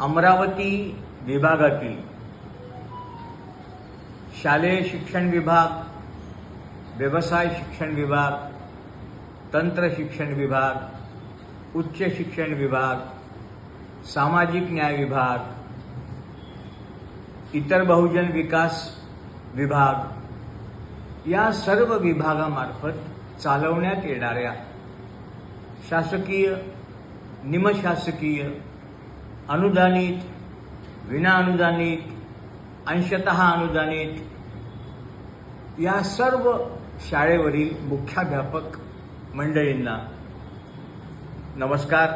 अमरावती विभागातील शालेय शिक्षण विभाग व्यवसाय शिक्षण विभाग तंत्र शिक्षण विभाग उच्च शिक्षण विभाग सामाजिक न्याय विभाग इतर बहुजन विकास विभाग या सर्व विभागामार्फत चालवण्यात येणाऱ्या शासकीय निमशासकीय अनुदानित विनाअनुदानित अंशतः अनुदानित या सर्व शाळेवरील मुख्याध्यापक मंडळींना नमस्कार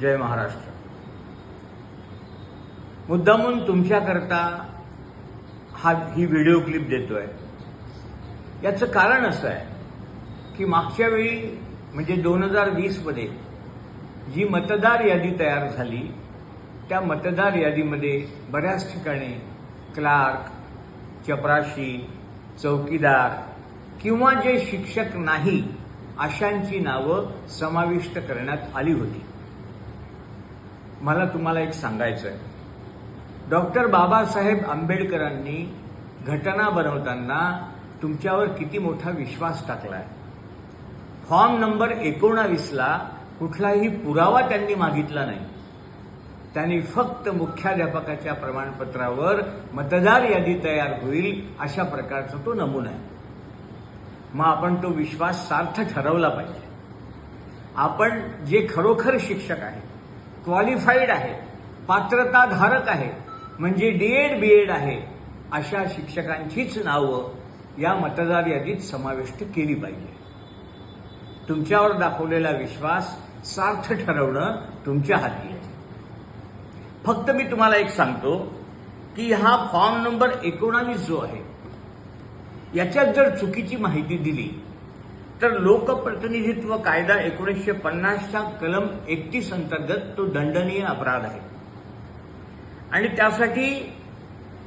जय महाराष्ट्र. मुद्दामून तुमच्याकरता हा ही व्हिडिओ क्लिप देतोय. याचं कारण असं आहे की मागच्या वेळी म्हणजे दोन हजार वीसमध्ये जी मतदार यादी तयार झाली त्या मतदार यादीमध्ये बऱ्याच ठिकाणी क्लार्क चपराशी चौकीदार किंवा जे शिक्षक नाही अशांची नावं समाविष्ट करण्यात आली होती. मला तुम्हाला एक सांगायचं आहे डॉक्टर बाबासाहेब आंबेडकरांनी घटना बनवताना तुमच्यावर किती मोठा विश्वास टाकलाय? फॉर्म नंबर एकोणावीसला कुठलाही पुरावा त्यांनी मागितला नाही. त्यांनी फक्त मुख्याध्यापकाच्या प्रमाणपत्रावर मतदार यादी तयार होईल अशा प्रकारचा तो नमुना आहे. मग आपण तो विश्वास सार्थ ठरवला पाहिजे. आपण जे खरोखर शिक्षक आहे क्वालिफाईड आहे पात्रताधारक आहे म्हणजे डीएड बीएड आहे अशा शिक्षकांचीच नावं या मतदार यादीत समाविष्ट केली पाहिजे. तुमच्यावर दाखवलेला विश्वास सार्थ ठरवणं तुमच्या हाती आहे. फक्त मी तुम्हाला एक सांगतो की हा फॉर्म नंबर एकोणावीस जो आहे याच्यात जर चुकीची माहिती दिली तर लोकप्रतिनिधित्व कायदा एकोणीसशे पन्नासच्या कलम एकतीस अंतर्गत तो दंडनीय अपराध आहे. आणि त्यासाठी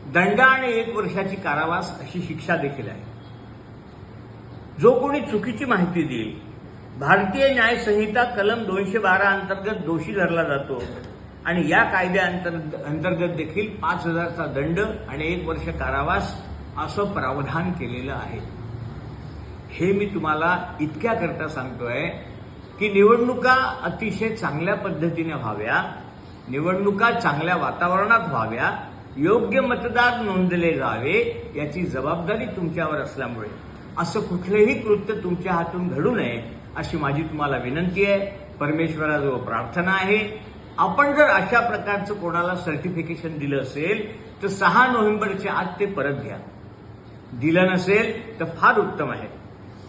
दंड आणि एक वर्षाची कारावास अशी शिक्षा देखील आहे. जो कोणी चुकीची माहिती देईल भारतीय न्यायसंहिता कलम दोनशे बारा अंतर्गत दोषी धरला जातो. आणि या कायद्या अंतर्गत देखील पाच हजारचा दंड आणि एक वर्ष कारावास असं प्रावधान केलेलं आहे. हे मी तुम्हाला इतक्या करता सांगतोय की निवडणुका अतिशय चांगल्या पद्धतीने व्हाव्या निवडणुका चांगल्या वातावरणात व्हाव्या योग्य मतदार नोंदले जावे याची जबाबदारी तुमच्यावर असल्यामुळे. असं कुठलंही कृत्य तुमच्या हातून घडू नये अशी माझी तुम्हाला विनंती आहे. परमेश्वराजवळ प्रार्थना आहे. आपण जर अशा प्रकारचं कोणाला सर्टिफिकेशन दिलं असेल तर सहा नोव्हेंबरच्या आत ते परत घ्या. दिलं नसेल तर फार उत्तम आहे.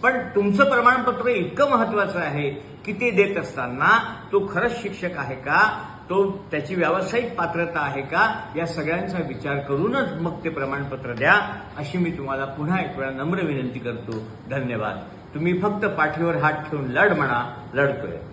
पण तुमचं प्रमाणपत्र इतकं महत्वाचं आहे की ते देत असताना तो खरंच शिक्षक आहे का? तो त्याची व्यावसायिक पात्रता आहे का? या सगळ्यांचा विचार करूनच मग ते प्रमाणपत्र द्या अशी मी तुम्हाला पुन्हा एक वेळा नम्र विनंती करतो. धन्यवाद. तुम्ही फक्त पाठीवर हात ठेवून लढ म्हणा लढतोय.